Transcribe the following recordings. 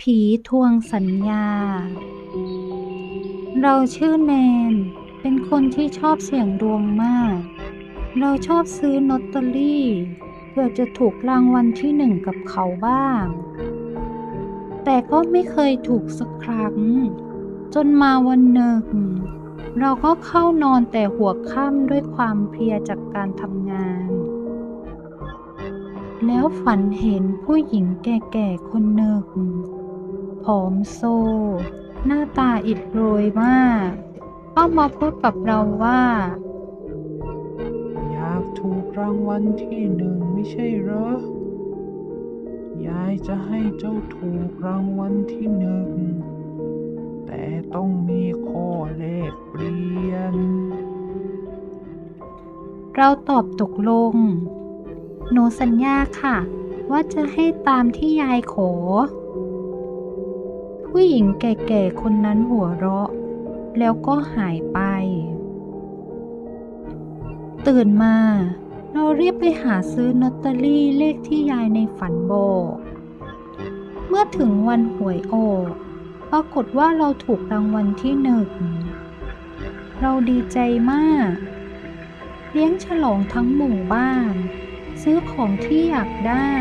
ผีทวงสัญญา เราชื่อแนน เป็นคนที่ชอบเสี่ยงดวงมาก เราชอบซื้อลอตเตอรี่ เพื่อจะถูกรางวัลที่หนึ่งกับเขาบ้าง แต่ก็ไม่เคยถูกสักครั้ง จนมาวันหนึ่ง เราก็เข้านอนแต่หัวค่ำด้วยความเพลียจากการทำงานแล้วฝันเห็นผู้หญิงแก่ๆคนหนึ่ง ผอมโซ หน้าตาอิดโรยมากก็มาพูดกับเราว่า อยากถูกรางวัลที่หนึ่งไม่ใช่เหรอ ยายจะให้เจ้าถูกรางวัลที่หนึ่ง แต่ต้องมีข้อแลกเปลี่ยน เราตอบตกลง หนูสัญญาค่ะ ว่าจะให้ตามที่ยายขอ ผู้หญิงแก่ๆคนนั้นหัวเราะ แล้วก็หายไป ตื่นมาเรารีบไปหาซื้อลอตเตอรี่เลขที่ยายในฝันบอก เมื่อถึงวันหวยออกปรากฏว่าเราถูกรางวัลที่หนึ่ง เราดีใจมาก เลี้ยงฉลองทั้งหมู่บ้าน ซื้อของที่อยากได้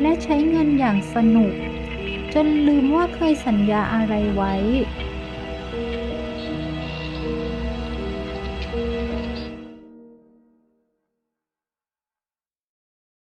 และใช้เงินอย่างสนุก จนลืมว่าเคยสัญญาอะไรไว้